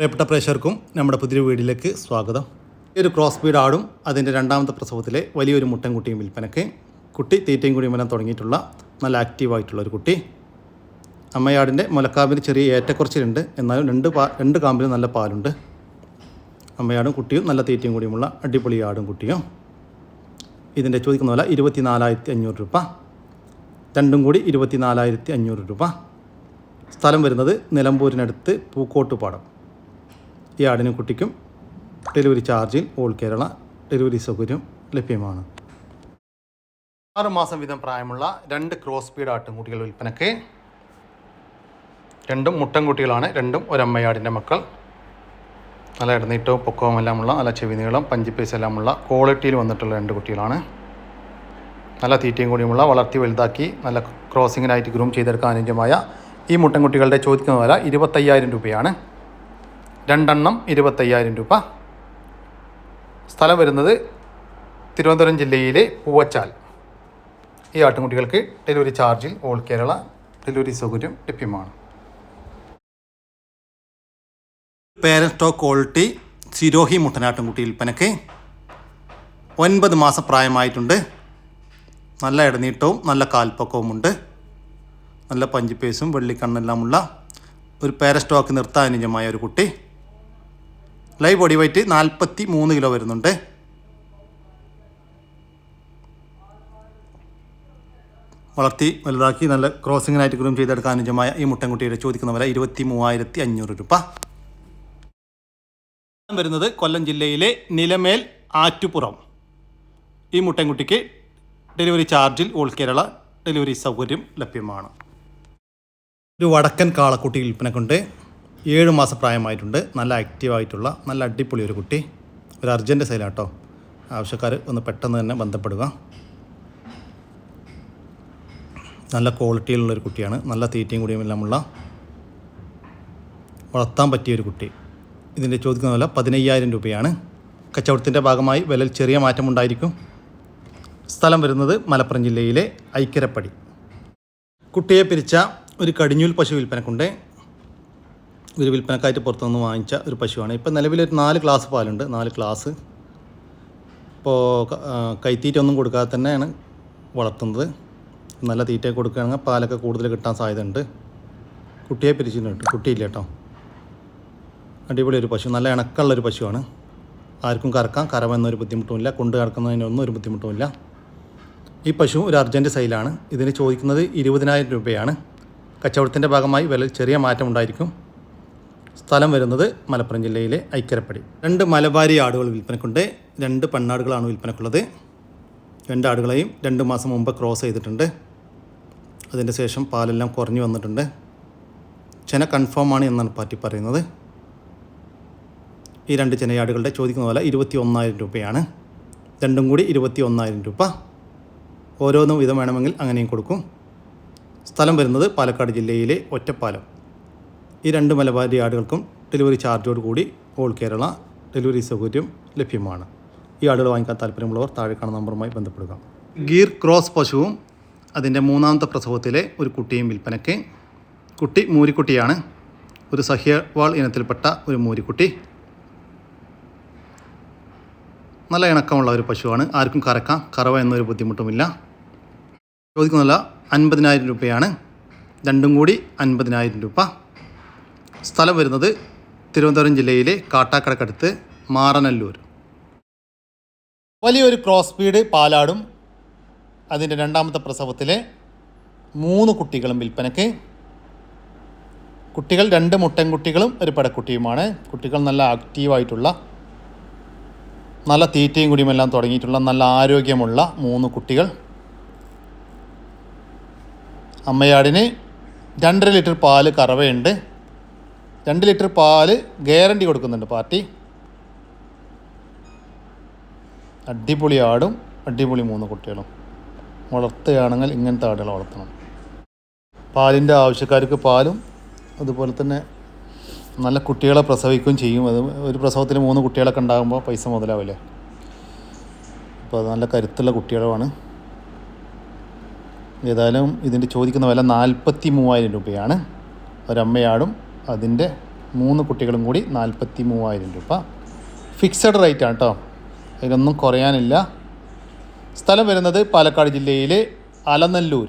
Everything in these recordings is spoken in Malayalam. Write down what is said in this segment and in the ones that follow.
പ്രിയപ്പെട്ട പ്രേക്ഷകർക്കും നമ്മുടെ പുതിയ വീടിലേക്ക് സ്വാഗതം. ഈ ഒരു ക്രോസ് ബീഡ് ആടും അതിന്റെ രണ്ടാമത്തെ പ്രസവത്തിലെ വലിയൊരു മുട്ടൻകുട്ടിയും വിൽപ്പനയ്ക്ക് കുട്ടി തീറ്റയും കുടിയും എല്ലാം തുടങ്ങിയിട്ടുള്ള നല്ല ആക്റ്റീവായിട്ടുള്ള ഒരു കുട്ടി. അമ്മയാടിന്റെ മുലക്കാമ്പിന് ചെറിയ ഏറ്റക്കുറച്ചിലുണ്ട്. എന്നാലും രണ്ട് പാ രണ്ട് കാമ്പിലും നല്ല പാലുണ്ട്. അമ്മയാടും കുട്ടിയും നല്ല തീറ്റയും കൂടിയുമുള്ള അടിപൊളി ആടും കുട്ടിയും. ഇതിന്റെ ചോദിക്കുന്ന പോലെ ഇരുപത്തി നാലായിരത്തി അഞ്ഞൂറ് രൂപ. രണ്ടും കൂടി ഇരുപത്തി നാലായിരത്തി അഞ്ഞൂറ് രൂപ. സ്ഥലം വരുന്നത് നിലമ്പൂരിനടുത്ത് പൂക്കോട്ടുപാടം. ഈ ആടിനും കുട്ടിക്കും ഡെലിവറി ചാർജിൽ ഓൾ കേരള ഡെലിവറി സൗകര്യം ലഭ്യമാണ്. ആറ് മാസം വീതം പ്രായമുള്ള രണ്ട് ക്രോസ് സ്പീഡ് ആട്ടുംകുട്ടികൾ വിൽപ്പനയ്ക്ക് രണ്ടും മുട്ടൻകുട്ടികളാണ് രണ്ടും ഒരമ്മയാടിന്റെ മക്കൾ. നല്ല ഇടനീട്ടവും പൊക്കവും എല്ലാമുള്ള നല്ല ചെവി നീളം പഞ്ചിപ്പേസ് എല്ലാമുള്ള ക്വാളിറ്റിയിൽ വന്നിട്ടുള്ള രണ്ട് കുട്ടികളാണ്. നല്ല തീറ്റയും കൂടിയുമുള്ള വളർത്തി വലുതാക്കി നല്ല ക്രോസിങ്ങിനായിട്ട് ഗ്രൂം ചെയ്തെടുക്കാൻ അനുയോജ്യമായ ഈ മുട്ടൻകുട്ടികളുടെ ചോദിക്കുന്ന വില ഇരുപത്തയ്യായിരം രൂപയാണ്. രണ്ടെണ്ണം ഇരുപത്തയ്യായിരം രൂപ. സ്ഥലം വരുന്നത് തിരുവനന്തപുരം ജില്ലയിലെ പൂവച്ചാൽ. ഈ ആട്ടുംകുട്ടികൾക്ക് ഡെലിവറി ചാർജിൽ ഓൾ കേരള ഡെലിവറി സൗകര്യം ലഭ്യമാണ്. പേരൻ സ്റ്റോക്ക് ക്വാളിറ്റി സിരോഹി മുട്ടനാട്ടുംകുട്ടി വിൽപ്പനയ്ക്ക് ഒൻപത് മാസം പ്രായമായിട്ടുണ്ട്. നല്ല ഇടനീട്ടവും നല്ല കാൽപ്പക്കവുമുണ്ട് നല്ല പഞ്ചിപ്പേസും വെള്ളിക്കണ്ണെല്ലാമുള്ള ഒരു പേര സ്റ്റോക്ക് നിർത്താൻ ഒരു കുട്ടി. ലൈവ് ബോഡി വെയിറ്റ് നാൽപ്പത്തി മൂന്ന് കിലോ വരുന്നുണ്ട്. വളർത്തി വലുതാക്കി നല്ല ക്രോസിങ്ങിനായിട്ട് ഗ്രൂം ചെയ്തെടുക്കാൻ അനുജമായ ഈ മുട്ടൻകുട്ടിയുടെ ചോദിക്കുന്ന വില ഇരുപത്തി മൂവായിരത്തി അഞ്ഞൂറ് രൂപ. വരുന്നത് കൊല്ലം ജില്ലയിലെ നിലമേൽ ആറ്റുപുറം. ഈ മുട്ടൻകുട്ടിക്ക് ഡെലിവറി ചാർജിൽ ഓൾ കേരള ഡെലിവറി സൗകര്യം ലഭ്യമാണ്. ഒരു വടക്കൻ കാളക്കുട്ടി വിൽപ്പനക്കുണ്ട്. ഏഴ് മാസം പ്രായമായിട്ടുണ്ട്. നല്ല ആക്റ്റീവായിട്ടുള്ള നല്ല അടിപൊളി ഒരു കുട്ടി. ഒരു അർജന്റ് സെയിലാട്ടോ ആവശ്യക്കാർ ഒന്ന് പെട്ടെന്ന് തന്നെ ബന്ധപ്പെടുക. നല്ല ക്വാളിറ്റിയിലുള്ള ഒരു കുട്ടിയാണ്. നല്ല തീറ്റയും കൂടിയും എല്ലാമുള്ള വളർത്താൻ പറ്റിയ ഒരു കുട്ടി. ഇതിന്റെ ചോദിക്കുന്ന വില പതിനയ്യായിരം രൂപയാണ്. കച്ചവടത്തിന്റെ ഭാഗമായി വിലയിൽ ചെറിയ മാറ്റമുണ്ടായിരിക്കും സ്ഥലം വരുന്നത് മലപ്പുറം ജില്ലയിലെ ഐക്കരപ്പടി. കുട്ടിയെ പിരിച്ച ഒരു കടിഞ്ഞൂൽ പശു വിൽപ്പനക്കുണ്ട്. ഒരു വിൽപ്പനക്കായിട്ട് പുറത്തുനിന്ന് വാങ്ങിച്ച ഒരു പശുവാണ്. ഇപ്പം നിലവിലൊരു നാല് ക്ലാസ് പാലുണ്ട്. നാല് ക്ലാസ് ഇപ്പോൾ കൈത്തീറ്റൊന്നും കൊടുക്കാതെ തന്നെയാണ് വളർത്തുന്നത്. നല്ല തീറ്റ കൊടുക്കുകയാണെങ്കിൽ പാലൊക്കെ കൂടുതൽ കിട്ടാൻ സാധ്യതയുണ്ട്. കുട്ടിയെ പിരിച്ചിട്ടുണ്ട്. കുട്ടിയില്ല കേട്ടോ. അടിപൊളി ഒരു പശു. നല്ല ഇണക്കമുള്ള ഒരു പശുവാണ്. ആർക്കും കറക്കാം. കറവെന്നൊരു ബുദ്ധിമുട്ടുമില്ല. കൊണ്ട് കറക്കുന്നതിനൊന്നും ഒരു ബുദ്ധിമുട്ടുമില്ല. ഈ പശു ഒരു അർജന്റ് സൈലാണ് ഇതിന് ചോദിക്കുന്നത് ഇരുപതിനായിരം രൂപയാണ്. കച്ചവടത്തിന്റെ ഭാഗമായി വില ചെറിയ മാറ്റം ഉണ്ടായിരിക്കും സ്ഥലം വരുന്നത് മലപ്പുറം ജില്ലയിലെ ഐക്കരപ്പടി രണ്ട് മലബാരി ആടുകൾ വിൽപ്പനക്കുണ്ട്. രണ്ട് പെണ്ണാടുകളാണ് വിൽപ്പനക്കുള്ളത്. രണ്ട് ആടുകളെയും രണ്ട് മാസം മുമ്പ് ക്രോസ് ചെയ്തിട്ടുണ്ട്. അതിന് ശേഷം പാലെല്ലാം കുറഞ്ഞു വന്നിട്ടുണ്ട്. ചെന കൺഫേം ആണ് എന്നാണ് പാർട്ടി പറയുന്നത്. ഈ രണ്ട് ചെനയാടുകളുടെ ചോദിക്കുന്ന വില ഇരുപത്തി ഒന്നായിരം രൂപയാണ്. രണ്ടും കൂടി ഇരുപത്തി ഒന്നായിരം രൂപ. ഓരോന്നും വിധം വേണമെങ്കിൽ അങ്ങനെയും കൊടുക്കും. സ്ഥലം വരുന്നത് പാലക്കാട് ജില്ലയിലെ ഒറ്റപ്പാലം. ഈ രണ്ട് മലബാരി ആടുകൾക്കും ഡെലിവറി ചാർജോട് കൂടി ഓൾ കേരള ഡെലിവറി സൗകര്യം ലഭ്യമാണ്. ഈ ആടുകൾ വാങ്ങിക്കാൻ താല്പര്യമുള്ളവർ താഴെ കാണുന്ന നമ്പറുമായി ബന്ധപ്പെടുക. ഗീർ ക്രോസ് പശുവും അതിന്റെ മൂന്നാമത്തെ പ്രസവത്തിലെ ഒരു കുട്ടിയും വിൽപ്പനയ്ക്ക് കുട്ടി മൂരിക്കുട്ടിയാണ്. ഒരു സഹ്യവാൾ ഇനത്തിൽപ്പെട്ട ഒരു മൂരിക്കുട്ടി. നല്ല ഇണക്കമുള്ള ഒരു പശുവാണ്. ആർക്കും കറക്കാം. കറവ എന്നൊരു ബുദ്ധിമുട്ടുമില്ല. ചോദിക്കുന്നില്ല അൻപതിനായിരം രൂപയാണ്. രണ്ടും കൂടി അൻപതിനായിരം രൂപ. സ്ഥലം വരുന്നത് തിരുവനന്തപുരം ജില്ലയിലെ കാട്ടാക്കടക്കടുത്ത് മാറനല്ലൂർ. വലിയൊരു ക്രോസ് സ്പീഡ് പാലാടും അതിന്റെ രണ്ടാമത്തെ പ്രസവത്തിലെ മൂന്ന് കുട്ടികളും വിൽപ്പനയ്ക്ക്. കുട്ടികൾ രണ്ട് മുട്ടൻകുട്ടികളും ഒരു പടക്കുട്ടിയുമാണ്. കുട്ടികൾ നല്ല ആക്റ്റീവായിട്ടുള്ള നല്ല തീറ്റയും കുടിയുമെല്ലാം തുടങ്ങിയിട്ടുള്ള നല്ല ആരോഗ്യമുള്ള മൂന്ന് കുട്ടികൾ. അമ്മയാടിന് രണ്ടര ലിറ്റർ പാൽ കറവയുണ്ട്. രണ്ട് ലിറ്റർ പാൽ ഗ്യാരണ്ടി കൊടുക്കുന്നുണ്ട് പാർട്ടി. അടിപൊളി ആടും അടിപൊളി മൂന്ന് കുട്ടികളും. വളർത്തുകയാണെങ്കിൽ ഇങ്ങനത്തെ ആടുകളെ വളർത്തണം. പാലിന്റെ ആവശ്യക്കാർക്ക് പാലും അതുപോലെ തന്നെ നല്ല കുട്ടികളെ പ്രസവിക്കുകയും ചെയ്യും. അത് ഒരു പ്രസവത്തിൽ മൂന്ന് കുട്ടികളൊക്കെ ഉണ്ടാകുമ്പോൾ പൈസ മുതലാവില്ലേ? അപ്പോൾ അത് നല്ല കരുത്തുള്ള കുട്ടികളുമാണ് ഏതായാലും ഇതിന്റെ ചോദിക്കുന്ന വില നാൽപ്പത്തി മൂവായിരം രൂപയാണ്. ഒരമ്മയാടും അതിന്റെ മൂന്ന് കുട്ടികളും കൂടി നാൽപ്പത്തി മൂവായിരം രൂപ. ഫിക്സഡ് റേറ്റ് ആണ് കേട്ടോ ഇതിനൊന്നും കുറയാനില്ല. സ്ഥലം വരുന്നത് പാലക്കാട് ജില്ലയിലെ അലനല്ലൂർ.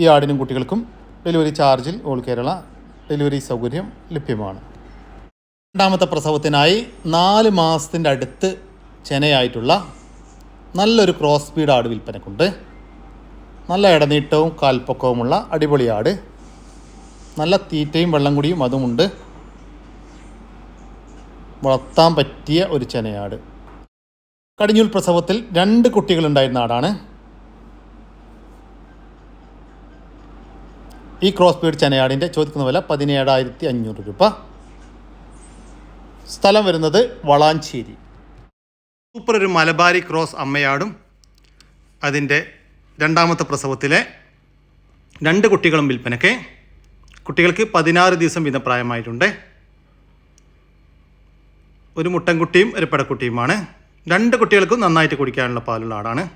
ഈ ആടിനും കുട്ടികൾക്കും ഡെലിവറി ചാർജിൽ ഓൾ കേരള ഡെലിവറി സൗകര്യം ലഭ്യമാണ്. രണ്ടാമത്തെ പ്രസവത്തിനായി നാല് മാസത്തിന്റെ അടുത്ത് ചെനയായിട്ടുള്ള നല്ലൊരു ക്രോസ് സ്പീഡ് ആട് വിൽപ്പനക്കുണ്ട്. നല്ല ഇടനീട്ടവും കാൽപ്പൊക്കവുമുള്ള അടിപൊളി ആട്. നല്ല തീറ്റയും വെള്ളം കുടിയും അതുമുണ്ട്. വളർത്താൻ പറ്റിയ ഒരു ചെനയാട്. കടിഞ്ഞൂൽ പ്രസവത്തിൽ രണ്ട് കുട്ടികളുണ്ടായിരുന്ന ആടാണ്. ഈ ക്രോസ് ബീഡ് ചെനയാടിന്റെ ചോദിക്കുന്ന വില പതിനേഴായിരത്തി അഞ്ഞൂറ് രൂപ. സ്ഥലം വരുന്നത് വളാഞ്ചേരി. സൂപ്പർ ഒരു മലബാരി ക്രോസ് അമ്മയാടും അതിന്റെ രണ്ടാമത്തെ പ്രസവത്തിലെ രണ്ട് കുട്ടികളും വിൽപ്പനയ്ക്ക്. കുട്ടികൾക്ക് പതിനാറ് ദിവസം വീതം പ്രായമായിട്ടുണ്ട്. ഒരു മുട്ടൻകുട്ടിയും ഒരു പെടക്കുട്ടിയുമാണ്. രണ്ട് കുട്ടികൾക്കും നന്നായിട്ട് കുടിക്കാനുള്ള പാലുള്ള ആടാണ്.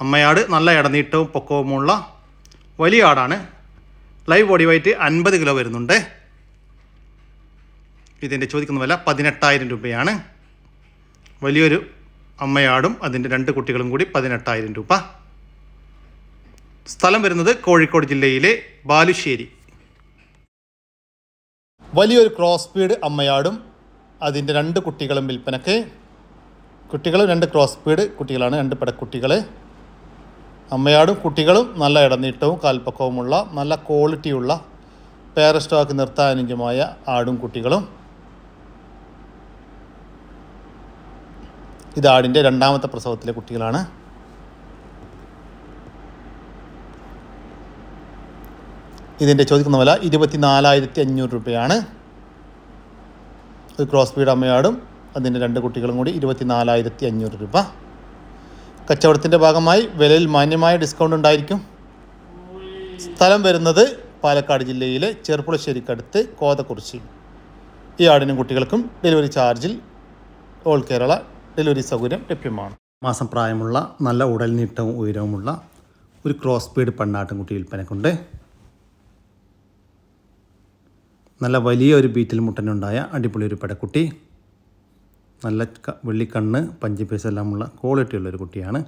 അമ്മയാട് നല്ല ഇടനീട്ടവും പൊക്കവുമുള്ള വലിയ ആടാണ്. ലൈവ് ബോഡി വെയിറ്റ് അൻപത് കിലോ വരുന്നുണ്ട്. ഇതിന്റെ ചോദിക്കുന്ന വില പതിനെട്ടായിരം രൂപയാണ്. വലിയൊരു അമ്മയാടും അതിന്റെ രണ്ട് കുട്ടികളും കൂടി പതിനെട്ടായിരം രൂപ. സ്ഥലം വരുന്നത് കോഴിക്കോട് ജില്ലയിലെ ബാലുശ്ശേരി. വലിയൊരു ക്രോസ് സ്പീഡ് അമ്മയാടും അതിന്റെ രണ്ട് കുട്ടികളും വിൽപ്പനക്ക്. കുട്ടികളും രണ്ട് ക്രോസ് സ്പീഡ് കുട്ടികളാണ് രണ്ട് പെടക്കുട്ടികൾ അമ്മയാടും കുട്ടികളും നല്ല ഇടനീട്ടവും കാൽപ്പക്കവുമുള്ള നല്ല ക്വാളിറ്റിയുള്ള പേര സ്റ്റോക്ക് നിർത്താൻ ആടും കുട്ടികളും. ഇത് ആടിന്റെ രണ്ടാമത്തെ പ്രസവത്തിലെ കുട്ടികളാണ്. ഇതിന്റെ ചോദിക്കുന്ന വില ഇരുപത്തി നാലായിരത്തി അഞ്ഞൂറ് രൂപയാണ്. ഒരു ക്രോസ് ബീഡ് അമ്മയാടും അതിന്റെ രണ്ട് കുട്ടികളും കൂടി ഇരുപത്തി നാലായിരത്തി അഞ്ഞൂറ് രൂപ. കച്ചവടത്തിന്റെ ഭാഗമായി വിലയിൽ മാന്യമായ ഡിസ്കൗണ്ട് ഉണ്ടായിരിക്കും. സ്ഥലം വരുന്നത് പാലക്കാട് ജില്ലയിലെ ചെറുപ്പുളശ്ശേരിക്കടുത്ത് കോതക്കുറിശി ഈ ആടിനും കുട്ടികൾക്കും ഡെലിവറി ചാർജിൽ ഓൾ കേരള ഡെലിവറി സൗകര്യം ലഭ്യമാണ്. മാസം പ്രായമുള്ള നല്ല ഉടൽ നീട്ടവും ഉയരവുമുള്ള ഒരു ക്രോസ് ബീഡ് പെണ്ണാട്ടുംകുട്ടി വിൽപ്പനക്കുണ്ട്. നല്ല വലിയൊരു ബീറ്റിൽ മുട്ടനുണ്ടായ അടിപൊളി ഒരു പെടക്കുട്ടി. നല്ല വെള്ളിക്കണ്ണ് പഞ്ചിപ്പേസ് എല്ലാമുള്ള ക്വാളിറ്റിയുള്ള ഒരു കുട്ടിയാണ്.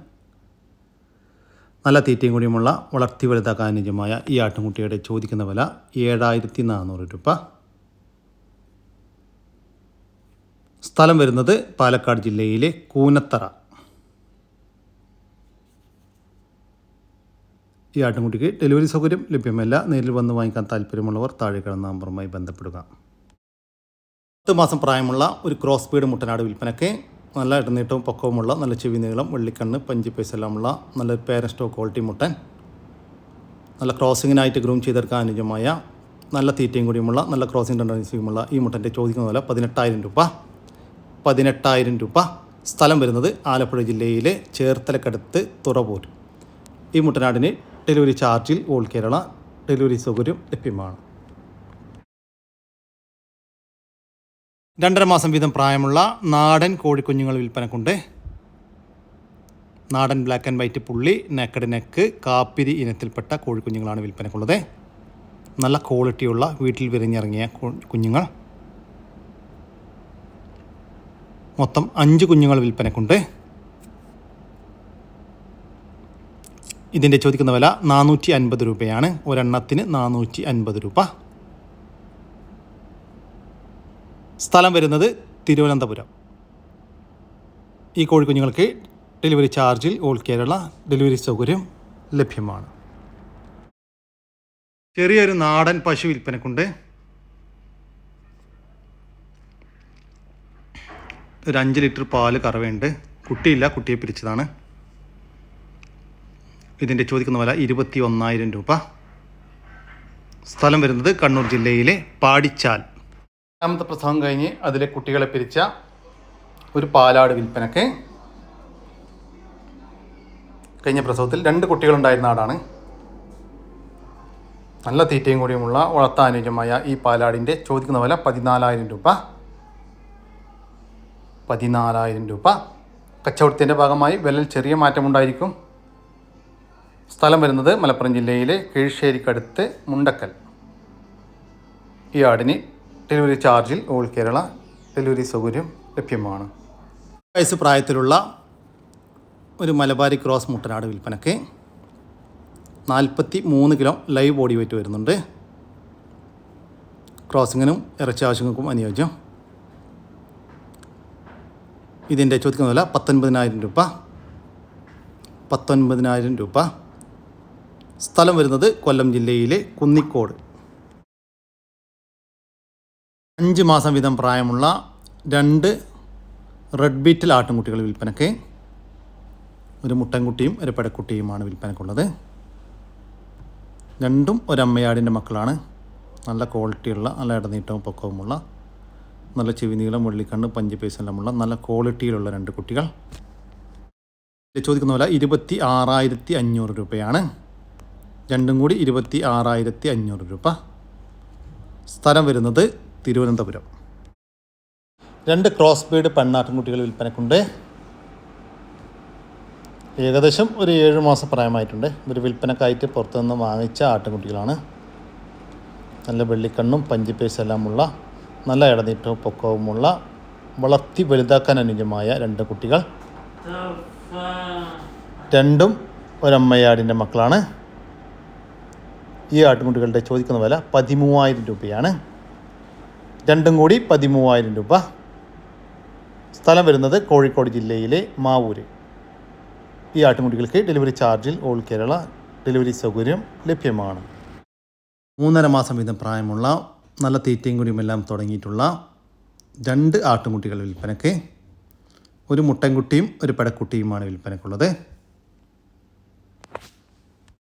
നല്ല തീറ്റയും കൂടിയുമുള്ള വളർത്തി വലുതാക്കാൻ അനുജമായ ഈ ആട്ടുംകുട്ടിയുടെ ചോദിക്കുന്ന വില ഏഴായിരത്തി നാനൂറ് രൂപ. സ്ഥലം വരുന്നത് പാലക്കാട് ജില്ലയിലെ കൂനത്തറ. ഈ ആട്ടിൻകുട്ടിക്ക് ഡെലിവറി സൗകര്യം ലഭ്യമല്ല. നേരിൽ വന്ന് വാങ്ങിക്കാൻ താല്പര്യമുള്ളവർ താഴെ കിടന്ന നമ്പറുമായി ബന്ധപ്പെടുക. പത്ത് മാസം പ്രായമുള്ള ഒരു ക്രോസ് ബീഡ് മുട്ടനാട് വിൽപ്പനയ്ക്ക് നല്ല ഇടനീട്ടവും പൊക്കവുമുള്ള നല്ല ചെവി നീളം വെള്ളിക്കണ്ണ് പഞ്ചി പൈസ എല്ലാമുള്ള നല്ല പേരൻ സ്റ്റോ ക്വാളിറ്റി മുട്ടൻ. നല്ല ക്രോസിങ്ങിനായിട്ട് ഗ്രൂം ചെയ്തെടുക്കാൻ അനുജമായ നല്ല തീറ്റയും കൂടിയുമുള്ള നല്ല ക്രോസിംഗ് ടെൻഡൻസിയുമുള്ള ഈ മുട്ടന്റെ ചോദിക്കുന്ന വില പതിനെട്ടായിരം രൂപ. പതിനെട്ടായിരം രൂപ. സ്ഥലം വരുന്നത് ആലപ്പുഴ ജില്ലയിലെ ചേർത്തലക്കടുത്ത് തുറവൂർ. ഈ മുട്ടനാടിന് ഡെലിവറി ചാർജിൽ ഓൾ കേരള ഡെലിവറി സൗകര്യം ലഭ്യമാണ്. രണ്ടര മാസം വീതം പ്രായമുള്ള നാടൻ കോഴിക്കുഞ്ഞുങ്ങൾ വിൽപ്പനക്കുണ്ട്. നാടൻ ബ്ലാക്ക് ആൻഡ് വൈറ്റ് പുള്ളി നെക്കഡ് നെക്ക് കാപ്പിരി ഇനത്തിൽപ്പെട്ട കോഴിക്കുഞ്ഞുങ്ങളാണ് വിൽപ്പനക്കുള്ളത്. നല്ല ക്വാളിറ്റിയുള്ള വീട്ടിൽ വിരിഞ്ഞിറങ്ങിയ കുഞ്ഞുങ്ങൾ. മൊത്തം അഞ്ച് കുഞ്ഞുങ്ങൾ വിൽപ്പനക്കുണ്ട്. ഇതിന്റെ ചോദിക്കുന്ന വില നാനൂറ്റി അൻപത് രൂപയാണ്. ഒരെണ്ണത്തിന് നാനൂറ്റി അൻപത് രൂപ. സ്ഥലം വരുന്നത് തിരുവനന്തപുരം. ഈ കോഴിക്കുഞ്ഞുങ്ങൾക്ക് ഡെലിവറി ചാർജിൽ ഓൾ കേരള ഡെലിവറി സൗകര്യം ലഭ്യമാണ്. ചെറിയൊരു നാടൻ പശു വിൽപ്പനക്കുണ്ട്. ഒരു അഞ്ച് ലിറ്റർ പാൽ കറവയുണ്ട്. കുട്ടിയില്ല കുട്ടിയെ പിരിച്ചതാണ്. ഇതിന്റെ ചോദിക്കുന്ന വില ഇരുപത്തി ഒന്നായിരം രൂപ. സ്ഥലം വരുന്നത് കണ്ണൂർ ജില്ലയിലെ പാടിച്ചാൽ. രണ്ടാമത്തെ പ്രസവം കഴിഞ്ഞ് അതിലെ കുട്ടികളെ പിരിച്ച ഒരു പാലാട് വിൽപ്പനക്ക് കഴിഞ്ഞ പ്രസവത്തിൽ രണ്ട് കുട്ടികളുണ്ടായിരുന്ന ആടാണ്. നല്ല തീറ്റയും കൂടിയുമുള്ള വളർത്താനുജമായ ഈ പാലാടിന്റെ ചോദിക്കുന്ന വില പതിനാലായിരം രൂപ. പതിനാലായിരം രൂപ. കച്ചവടത്തിന്റെ ഭാഗമായി വിലയിൽ ചെറിയ മാറ്റമുണ്ടായിരിക്കും. സ്ഥലം വരുന്നത് മലപ്പുറം ജില്ലയിലെ കീഴ്ശ്ശേരിക്കടുത്ത് മുണ്ടക്കൽ. ഈ ആടിന് ഡെലിവറി ചാർജിൽ ഓൾ കേരള ഡെലിവറി സൗകര്യം ലഭ്യമാണ്. വയസ്സ് പ്രായത്തിലുള്ള ഒരു മലബാരി ക്രോസ് മുട്ടനാട് വിൽപ്പനയ്ക്ക് നാൽപ്പത്തി മൂന്ന് കിലോ ലൈവ് ബോഡി വെയിറ്റ് വരുന്നുണ്ട്. ക്രോസിങ്ങിനും ഇറച്ചി ആവശ്യങ്ങൾക്കും അനുയോജ്യം. ഇതിന്റെ ചോദിക്കുന്ന വില പത്തൊൻപതിനായിരം രൂപ. പത്തൊൻപതിനായിരം രൂപ. സ്ഥലം വരുന്നത് കൊല്ലം ജില്ലയിലെ കുന്നിക്കോട്. അഞ്ച് മാസം വീതം പ്രായമുള്ള രണ്ട് റെഡ് ബീറ്റിൽ ആട്ടുംകുട്ടികൾ വിൽപ്പനയ്ക്ക് ഒരു മുട്ടൻകുട്ടിയും ഒരു പെടക്കുട്ടിയുമാണ് വിൽപ്പനക്കുള്ളത്. രണ്ടും ഒരമ്മയാടിന്റെ മക്കളാണ്. നല്ല ക്വാളിറ്റിയുള്ള നല്ല ഇടനീട്ടവും പൊക്കവുമുള്ള നല്ല ചെവിനീളം വെള്ളിക്കണ്ണ് പഞ്ച് പേസെല്ലാമുള്ള നല്ല ക്വാളിറ്റിയിലുള്ള രണ്ട് കുട്ടികൾ. ചോദിക്കുന്ന പോലെ ഇരുപത്തി ആറായിരത്തി അഞ്ഞൂറ് രൂപയാണ്. രണ്ടും കൂടി ഇരുപത്തി ആറായിരത്തി അഞ്ഞൂറ് രൂപ. സ്ഥലം വരുന്നത് തിരുവനന്തപുരം. രണ്ട് ക്രോസ് ബീഡ് പെണ്ണാട്ടിൻകുട്ടികൾ വിൽപ്പനക്കുണ്ട്. ഏകദേശം ഒരു ഏഴ് മാസം പ്രായമായിട്ടുണ്ട്. ഒരു വിൽപ്പനക്കായിട്ട് പുറത്തുനിന്ന് വാങ്ങിച്ച ആട്ടിൻകുട്ടികളാണ് നല്ല വെള്ളിക്കണ്ണും പഞ്ചിപ്പേസെല്ലാം എല്ലാമുള്ള നല്ല ഇടനീട്ടവും പൊക്കവുമുള്ള വളർത്തി വലുതാക്കാൻ അനുയോജ്യമായ രണ്ട് കുട്ടികൾ. രണ്ടും ഒരമ്മയാടിന്റെ മക്കളാണ്. ഈ ആട്ടുമുട്ടുകളുടെ ചോദിക്കുന്ന വില പതിമൂവായിരം രൂപയാണ്. രണ്ടും കൂടി പതിമൂവായിരം രൂപ. സ്ഥലം വരുന്നത് കോഴിക്കോട് ജില്ലയിലെ മാവൂര്. ഈ ആട്ടുമുട്ടികൾക്ക് ഡെലിവറി ചാർജിൽ ഓൾ കേരള ഡെലിവറി സൗകര്യം ലഭ്യമാണ്. മൂന്നര മാസം വീതം പ്രായമുള്ള നല്ല തീറ്റയും കുടിയുമെല്ലാം തുടങ്ങിയിട്ടുള്ള രണ്ട് ആട്ടുമുട്ടികൾ വിൽപ്പനയ്ക്ക് ഒരു മുട്ടൻകുട്ടിയും ഒരു പെടക്കുട്ടിയുമാണ് വിൽപ്പനയ്ക്കുള്ളത്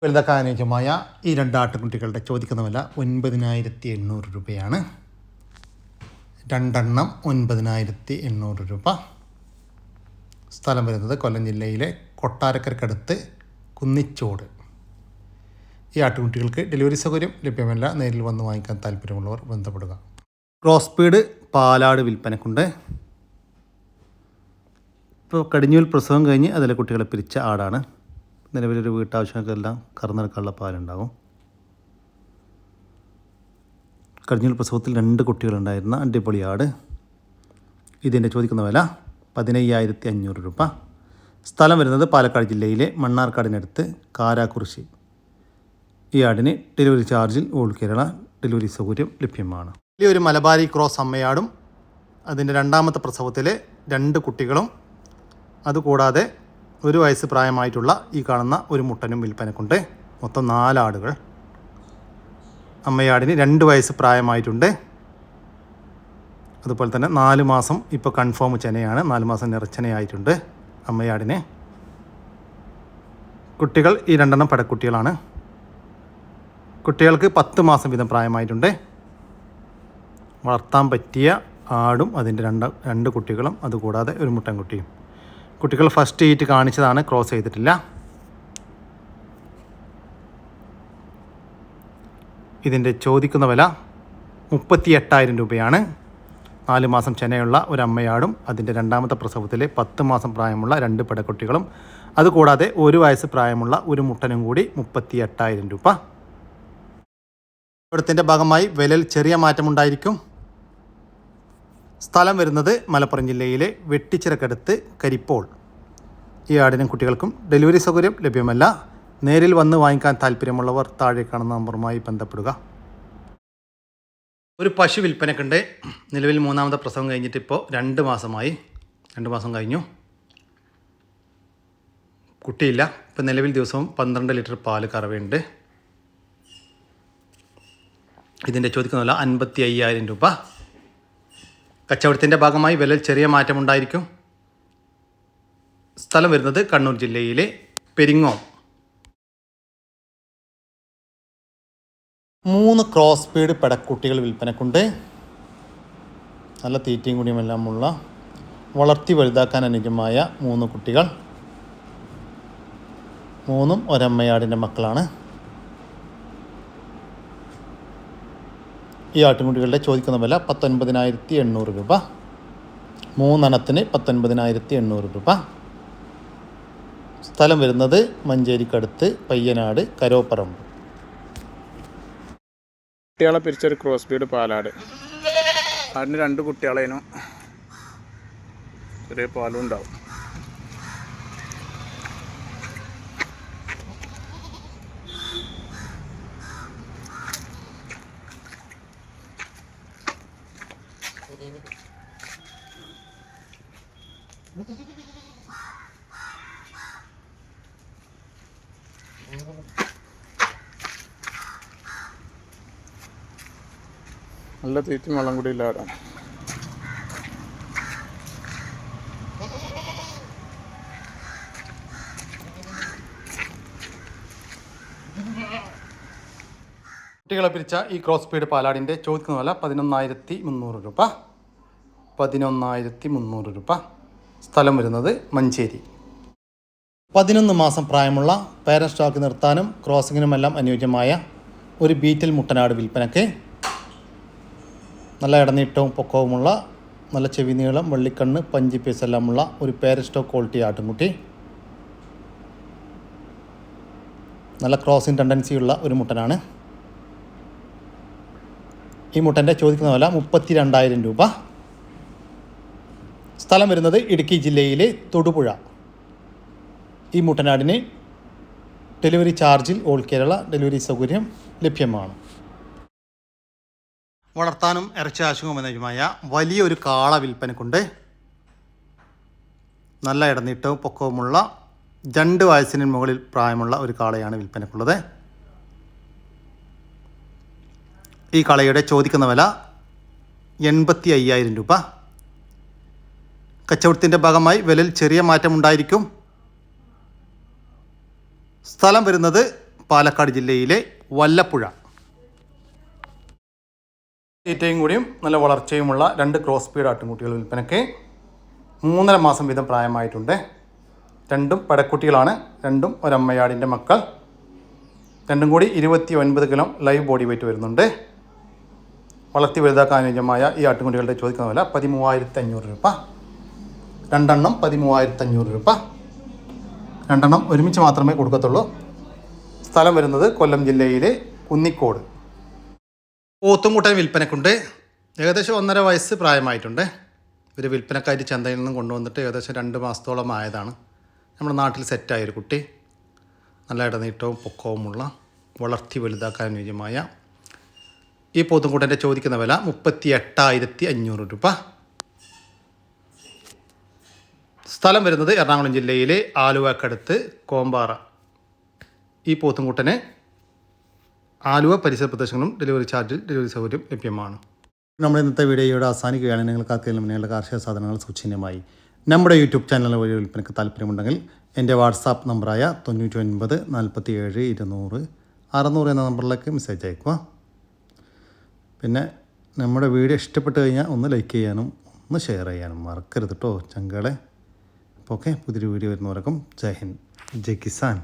വലുതാക്കാൻ അനുയോജ്യമായ ഈ രണ്ട് ആട്ടുകുട്ടികളുടെ ചോദിക്കുന്ന വില ഒൻപതിനായിരത്തി എണ്ണൂറ് രൂപയാണ്. രണ്ടെണ്ണം ഒൻപതിനായിരത്തി എണ്ണൂറ് രൂപ. സ്ഥലം വരുന്നത് കൊല്ലം ജില്ലയിലെ കൊട്ടാരക്കരക്കടുത്ത് കുന്നിച്ചോട്. ഈ ആട്ടുകുട്ടികൾക്ക് ഡെലിവറി സൗകര്യം ലഭ്യമല്ല. നേരിൽ വന്ന് വാങ്ങിക്കാൻ താല്പര്യമുള്ളവർ ബന്ധപ്പെടുക. ക്രോസ് സ്പീഡ് പാലാട് വിൽപ്പനക്കുണ്ട്. ഇപ്പോൾ കടിഞ്ഞൂൽ പ്രസവം കഴിഞ്ഞ് അതിലെ കുട്ടികളെ പിരിച്ച ആടാണ്. നിലവിലൊരു വീട്ടാവശ്യങ്ങൾക്കെല്ലാം കറന്നെടുക്കാനുള്ള പാലുണ്ടാകും. കഴിഞ്ഞ പ്രസവത്തിൽ രണ്ട് കുട്ടികളുണ്ടായിരുന്ന അടിപൊളി ആട്. ഇതിന്റെ ചോദിക്കുന്ന വില പതിനയ്യായിരത്തി അഞ്ഞൂറ് രൂപ. സ്ഥലം വരുന്നത് പാലക്കാട് ജില്ലയിലെ മണ്ണാർക്കാടിനടുത്ത് കാരാക്കുറിശി. ഈ ആടിന് ഡെലിവറി ചാർജിൽ ഓൾ കേരള ഡെലിവറി സൗകര്യം ലഭ്യമാണ്. വലിയൊരു മലബാരി ക്രോസ് അമ്മയാടും അതിന്റെ രണ്ടാമത്തെ പ്രസവത്തിലെ രണ്ട് കുട്ടികളും അതുകൂടാതെ ഒരു വയസ്സ് പ്രായമായിട്ടുള്ള ഈ കാണുന്ന ഒരു മുട്ടനും വിൽപ്പനക്കുണ്ട്. മൊത്തം നാലാടുകൾ അമ്മയാടിന് രണ്ട് വയസ്സ് പ്രായമായിട്ടുണ്ട്. അതുപോലെ തന്നെ നാല് മാസം ഇപ്പോൾ കൺഫേം ചെനയാണ്. നാല് മാസം നിറച്ചനയായിട്ടുണ്ട് അമ്മയാടിന്. കുട്ടികൾ ഈ രണ്ടെണ്ണം പടക്കുട്ടികളാണ്. കുട്ടികൾക്ക് പത്ത് മാസം വീതം പ്രായമായിട്ടുണ്ട്. വളർത്താൻ പറ്റിയ ആടും അതിന്റെ രണ്ട് രണ്ട് കുട്ടികളും അതുകൂടാതെ ഒരു മുട്ടൻകുട്ടിയും. കുട്ടികൾ ഫസ്റ്റ് ഈറ്റ് കാണിച്ചതാണ് ക്രോസ് ചെയ്തിട്ടില്ല. ഇതിന്റെ ചോദിക്കുന്ന വില മുപ്പത്തി എട്ടായിരം രൂപയാണ്. നാല് മാസം ചെനയുള്ള ഒരു അമ്മയാടും അതിന്റെ രണ്ടാമത്തെ പ്രസവത്തിലെ പത്ത് മാസം പ്രായമുള്ള രണ്ട് പെടക്കുട്ടികളും അതുകൂടാതെ ഒരു വയസ്സ് പ്രായമുള്ള ഒരു മുട്ടനും കൂടി മുപ്പത്തി എട്ടായിരം രൂപ. ഇവിടത്തിന്റെ ഭാഗമായി വിലയിൽ ചെറിയ മാറ്റമുണ്ടായിരിക്കും. സ്ഥലം വരുന്നത് മലപ്പുറം ജില്ലയിലെ വെട്ടിച്ചിറക്കടുത്ത് കരിപ്പോൾ. ഈ ആടിനും കുട്ടികൾക്കും ഡെലിവറി സൗകര്യം ലഭ്യമല്ല. നേരിൽ വന്ന് വാങ്ങിക്കാൻ താല്പര്യമുള്ളവർ താഴെ കാണുന്ന നമ്പറുമായി ബന്ധപ്പെടുക. ഒരു പശു വിൽപ്പനക്കുണ്ട്. നിലവിൽ മൂന്നാമത്തെ പ്രസവം കഴിഞ്ഞിട്ട് ഇപ്പോൾ രണ്ട് മാസമായി. രണ്ട് മാസം കഴിഞ്ഞു. കുട്ടിയില്ല. ഇപ്പം നിലവിൽ ദിവസവും പന്ത്രണ്ട് ലിറ്റർ പാൽ കറവയുണ്ട്. ഇതിന്റെ ചോദിക്കുന്ന വില അൻപത്തി അയ്യായിരം രൂപ. കച്ചവടത്തിന്റെ ഭാഗമായി വിലയിൽ ചെറിയ മാറ്റമുണ്ടായിരിക്കും. സ്ഥലം വരുന്നത് കണ്ണൂർ ജില്ലയിലെ പെരിങ്ങോം. മൂന്ന് ക്രോസ് സ്പീഡ് പെടക്കുട്ടികൾ വിൽപ്പനക്കുണ്ട്. നല്ല തീറ്റയും കുടിയുമെല്ലാമുള്ള വളർത്തി വലുതാക്കാൻ അനുജമായ മൂന്ന് കുട്ടികൾ. മൂന്നും ഒരമ്മയാടിന്റെ മക്കളാണ്. ഈ ആട്ടിൻകുട്ടികളുടെ ചോദിക്കുന്ന വില പത്തൊൻപതിനായിരത്തി എണ്ണൂറ് രൂപ. മൂന്നെണ്ണത്തിന് പത്തൊൻപതിനായിരത്തി എണ്ണൂറ് രൂപ. സ്ഥലം വരുന്നത് മഞ്ചേരിക്കടുത്ത് പയ്യനാട് കരോപ്പറമ്പ്. കുട്ടികളെ പിരിച്ചൊരു ക്രോസ് ബീഡ് പാലാട്. അതിന് രണ്ട് കുട്ടികളേനും. ചെറിയ പാലും ഉണ്ടാവും. തീറ്റും വെള്ളം കൂടി ഇല്ല ആടാണ് കുട്ടികളെ പിരിച്ച ഈ ക്രോസ് പീഡ് പാലാടിന്റെ ചോദിക്കുന്ന വില പതിനൊന്നായിരത്തി മുന്നൂറ് രൂപ. പതിനൊന്നായിരത്തി മുന്നൂറ് രൂപ. സ്ഥലം വരുന്നത് മഞ്ചേരി. പതിനൊന്ന് മാസം പ്രായമുള്ള പേരൻ സ്റ്റോക്ക് നിർത്താനും ക്രോസിങ്ങിനുമെല്ലാം അനുയോജ്യമായ ഒരു ബീറ്റൽ മുട്ടനാട് വിൽപ്പനയ്ക്ക് നല്ല ഇടനീട്ടവും പൊക്കവുമുള്ള നല്ല ചെവി നീളം വെള്ളിക്കണ്ണ് പഞ്ചി പീസ് എല്ലാമുള്ള ഒരു പേരസ്റ്റോ ക്വാളിറ്റി ആട്ടുംകുട്ടി. നല്ല ക്രോസിങ് ടെൻഡൻസിയുള്ള ഒരു മുട്ടനാണ്. ഈ മുട്ടന്റെ ചോദിക്കുന്ന വില മുപ്പത്തി രണ്ടായിരം രൂപ. സ്ഥലം വരുന്നത് ഇടുക്കി ജില്ലയിലെ തൊടുപുഴ. ഈ മുട്ടനാടിന് ഡെലിവറി ചാർജിൽ ഓൾ കേരള ഡെലിവറി സൗകര്യം ലഭ്യമാണ്. വളർത്താനും ഇറച്ചി ആശുപത്രിയുമായ വലിയൊരു കാള വിൽപ്പനക്കുണ്ട്. നല്ല ഇടനീട്ടവും പൊക്കവുമുള്ള രണ്ട് വയസ്സിന് മുകളിൽ പ്രായമുള്ള ഒരു കാളയാണ് വിൽപ്പനക്കുള്ളത്. ഈ കളയുടെ ചോദിക്കുന്ന വില എൺപത്തി അയ്യായിരം രൂപ. കച്ചവടത്തിന്റെ ഭാഗമായി വിലയിൽ ചെറിയ മാറ്റമുണ്ടായിരിക്കും. സ്ഥലം വരുന്നത് പാലക്കാട് ജില്ലയിലെ വല്ലപ്പുഴ. തീറ്റയും കൂടിയും നല്ല വളർച്ചയുമുള്ള രണ്ട് ക്രോസ് സ്പീഡ് ആട്ടിൻകുട്ടികൾ വിൽപ്പനയ്ക്ക് മൂന്നര മാസം വീതം പ്രായമായിട്ടുണ്ട്. രണ്ടും പടക്കുട്ടികളാണ്. രണ്ടും ഒരമ്മയാടിന്റെ മക്കൾ. രണ്ടും കൂടി ഇരുപത്തി ഒൻപത് കിലോ ലൈവ് ബോഡി വെയിറ്റ് വരുന്നുണ്ട്. വളർത്തി വലുതാക്കാൻ അനുയോജ്യമായ ഈ ആട്ടുകുട്ടികളുടെ ചോദിക്കുന്ന വില പതിമൂവായിരത്തി അഞ്ഞൂറ് രൂപ. രണ്ടെണ്ണം പതിമൂവായിരത്തി അഞ്ഞൂറ് രൂപ. രണ്ടെണ്ണം ഒരുമിച്ച് മാത്രമേ കൊടുക്കത്തുള്ളൂ. സ്ഥലം വരുന്നത് കൊല്ലം ജില്ലയിലെ കുന്നിക്കോട്. പോത്തുംകുട്ടൻ വിൽപ്പനക്കുണ്ട്. ഏകദേശം ഒന്നര വയസ്സ് പ്രായമായിട്ടുണ്ട്. ഇവർ വിൽപ്പനക്കാരി ചന്തയിൽ നിന്നും കൊണ്ടുവന്നിട്ട് ഏകദേശം രണ്ട് മാസത്തോളം ആയതാണ്. നമ്മുടെ നാട്ടിൽ സെറ്റായ ഒരു കുട്ടി. നല്ല ഇടനീട്ടവും പൊക്കവുമുള്ള വളർത്തി വലുതാക്കാൻ അനുയോജ്യമായ ഈ പോത്തുംകൂട്ടന്റെ ചോദിക്കുന്ന വില മുപ്പത്തി എട്ടായിരത്തി അഞ്ഞൂറ് രൂപ. സ്ഥലം വരുന്നത് എറണാകുളം ജില്ലയിലെ ആലുവക്കടുത്ത് കോമ്പാറ. ഈ പോത്തുംകൂട്ടന് ആലുവ പരിസര പ്രദേശങ്ങളും ഡെലിവറി ചാർജിൽ ഡെലിവറി സൗകര്യം ലഭ്യമാണ്. നമ്മുടെ ഇന്നത്തെ വീഡിയോയുടെ അവസാനിക്കുകയാണ്. നിങ്ങൾക്ക് ആർക്കെങ്കിലും നിങ്ങളുടെ കാർഷിക സാധനങ്ങൾ സൂക്ഷ്മമായി നമ്മുടെ യൂട്യൂബ് ചാനൽ വഴി വിൽപ്പനയ്ക്ക് താല്പര്യമുണ്ടെങ്കിൽ എന്റെ വാട്സാപ്പ് നമ്പറായ തൊണ്ണൂറ്റി ഒൻപത് നാൽപ്പത്തി ഏഴ് ഇരുന്നൂറ് അറുന്നൂറ് എന്ന നമ്പറിലേക്ക് മെസ്സേജ് അയക്കുക പിന്നെ നമ്മുടെ വീഡിയോ ഇഷ്ടപ്പെട്ട് കഴിഞ്ഞാൽ ഒന്ന് ലൈക്ക് ചെയ്യാനും ഒന്ന് ഷെയർ ചെയ്യാനും മറക്കരുത് കേട്ടോ ചങ്കളെ. അപ്പോൾ ഓക്കെ പുതിയൊരു വീഡിയോ വരുന്നവർക്കും ജയ് ഹിന്ദ് ജയ് കിസാൻ.